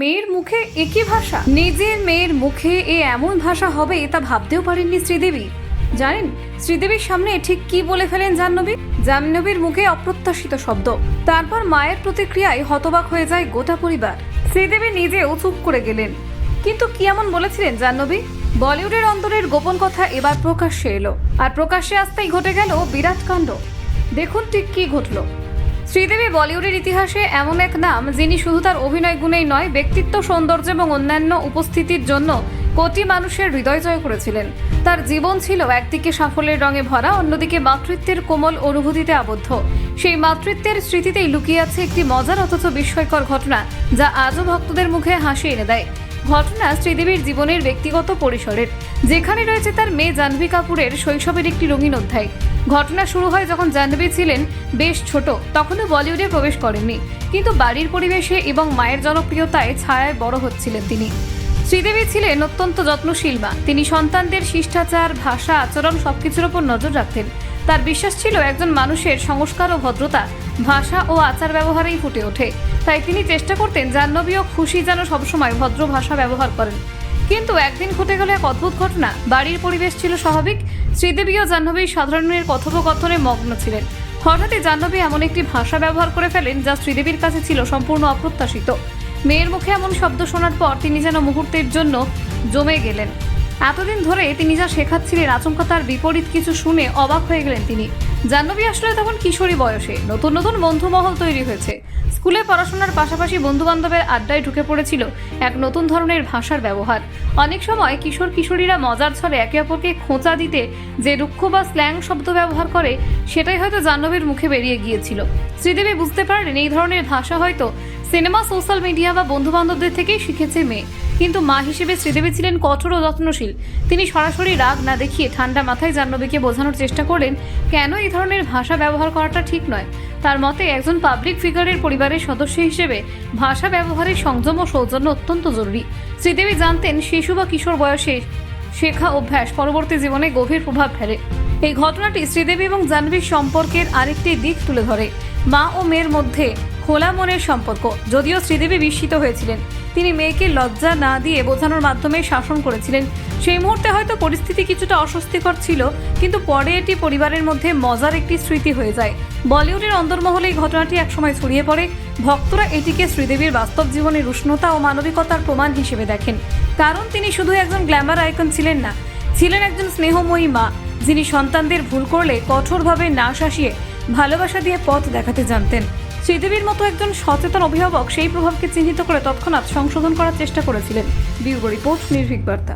মেয়ের মুখে একই ভাষা। নিজের মেয়ের মুখে এ এমন ভাষা হবে তা ভাবতেও পারেননি শ্রীদেবী। জানেন, শ্রীদেবীর সামনে ঠিক কি বলে ফেলেন জাহ্নবী? জাহ্নবীর মুখে অপ্রত্যাশিত শব্দ। তারপর মায়ের প্রতিক্রিয়ায় হতবাক হয়ে যায় গোটা পরিবার। শ্রীদেবী নিজেও চুপ করে গেলেন। কিন্তু কি এমন বলেছিলেন জাহ্নবী? বলিউডের অন্তরের গোপন কথা এবার প্রকাশ্যে এলো। আর প্রকাশ্যে আসতেই ঘটে গেল বিরাট কাণ্ড। দেখুন ঠিক কি ঘটলো। শ্রীদেবী বলিউডের ইতিহাসে এমন এক নাম যিনি শুধু তার অভিনয় গুণেই নয়, ব্যক্তিত্ব, সৌন্দর্য এবং অন্যান্য উপস্থিতির জন্য কোটি মানুষের হৃদয় জয় করেছিলেন। তার জীবন ছিল একদিকে সাফল্যের রঙে ভরা, অন্যদিকে মাতৃত্বের কোমল অনুভূতিতে আবদ্ধ। সেই মাতৃত্বের স্মৃতিতেই লুকিয়ে আছে একটি মজার অথচ বিস্ময়কর ঘটনা, যা আজও ভক্তদের মুখে হাসি এনে দেয়। ঘটনা শ্রীদেবীর জীবনের ব্যক্তিগত পরিসরের। যেখানে রয়েছে তার মেয়ে জাহ্নবী কাপুরের শৈশবের একটি রঙিন অধ্যায়। ঘটনা শুরু হয় যখন জাহ্নবী ছিলেন বেশ ছোট, তখনও বলিউডে প্রবেশ করেননি। কিন্তু বাড়ির পরিবেশে এবং মায়ের জনপ্রিয়তায় ছায়ায় বড় হচ্ছিলেন তিনি। শ্রীদেবী ছিলেন অত্যন্ত যত্নশীল মা। তিনি সন্তানদের শিষ্টাচার, ভাষা, আচরণ সবকিছুর ওপর নজর রাখতেন। তার বিশ্বাস ছিল একজন মানুষের সংস্কার ও ভদ্রতা ভাষা ও আচার ব্যবহারেই ফুটে ওঠে। তাই তিনি চেষ্টা করতেন জাহ্নবী ও খুশি যেন সবসময় ভদ্র ভাষা ব্যবহার করেন। কিন্তু একদিন ঘটে গেল এক অদ্ভুত ঘটনা। বাড়ির পরিবেশ ছিল স্বাভাবিক। শ্রীদেবী ও জাহ্নবী সাধারণের কথোপকথনে মগ্ন ছিলেন। হঠাৎই জাহ্নবী এমন একটি ভাষা ব্যবহার করে ফেলেন যা শ্রীদেবীর কাছে ছিল সম্পূর্ণ অপ্রত্যাশিত। মেয়ের মুখে এমন শব্দ শোনার পর তিনি যেন মুহূর্তের জন্য জমে গেলেন। এতদিন ধরে তিনি যা শেখাচ্ছিলেন আচমকা তার বিপরীত কিছু শুনে অবাক হয়ে গেলেন তিনি। জাহ্নবী আসলে তখন কিশোরী বয়সে। নতুন নতুন বন্ধুমহল তৈরি হয়েছে। স্কুলে পড়াশোনার পাশাপাশি বন্ধু বান্ধবের আড্ডায় ঢুকে পড়েছিল এক নতুন ধরনের ভাষার ব্যবহার। অনেক সময় কিশোর কিশোরীরা মজার ছলে একে অপরকে খোঁচা দিতে যে রুক্ষ বা স্ল্যাং শব্দ ব্যবহার করে, সেটাই হয়তো জাহ্নবীর মুখে বেরিয়ে গিয়েছিল। শ্রীদেবী বুঝতে পারলেন এই ধরনের ভাষা হয়তো সিনেমা, সোশ্যাল মিডিয়া বা বন্ধু বান্ধবদের থেকেই শিখেছে মেয়ে। কিন্তু মা হিসেবে শ্রীদেবী ছিলেন কঠোর ও যত্নশীল। তিনি সরাসরি রাগ না দেখিয়ে ঠান্ডা মাথায় জাহ্নবীকে বোঝানোর চেষ্টা করলেন, কেন এই ধরনের ভাষা ব্যবহার করাটা ঠিক নয়? তার মতে একজন পাবলিক ফিগারের পরিবারের সদস্য হিসেবে ভাষা ব্যবহারের সংযম ও সৌজন্য অত্যন্ত জরুরি। শ্রীদেবী জানতেন শিশু বা কিশোর বয়সে শেখা অভ্যাস পরবর্তী জীবনে গভীর প্রভাব ফেলে। এই ঘটনাটি শ্রীদেবী এবং জাহ্নবীর সম্পর্কের আরেকটি দিক তুলে ধরে। মা ও মেয়ের মধ্যে খোলা মনের সম্পর্ক। যদিও শ্রীদেবী বিস্মিত হয়েছিলেন। তিনি মেয়েকে লজ্জা না দিয়ে বোঝানোর মাধ্যমে শাসন করেছিলেন। সেই মুহূর্তে হয়তো পরিস্থিতি কিছুটা অস্বস্তিকর ছিল, কিন্তু পরে এটি পরিবারের মধ্যে মজার একটি স্মৃতি হয়ে যায়। বলিউডের অন্দরমহলে এই ঘটনাটি একসময় ছড়িয়ে পড়ে। ভক্তরা এটিকে শ্রীদেবীর বাস্তব জীবনের উষ্ণতা ও মানবিকতার প্রমাণ হিসেবে দেখেন। কারণ তিনি শুধু একজন গ্ল্যামার আইকন ছিলেন না, ছিলেন একজন স্নেহময়ী মা, যিনি সন্তানদের ভুল করলে কঠোরভাবে না শাসিয়ে ভালোবাসা দিয়ে পথ দেখাতে জানতেন। শ্রীদেবীর মতো একজন সচেতন অভিভাবক সেই প্রভাবকে চিহ্নিত করে তৎক্ষণাৎ সংশোধন করার চেষ্টা করেছিলেন। বিউরো রিপোর্ট, নির্ভীক বার্তা।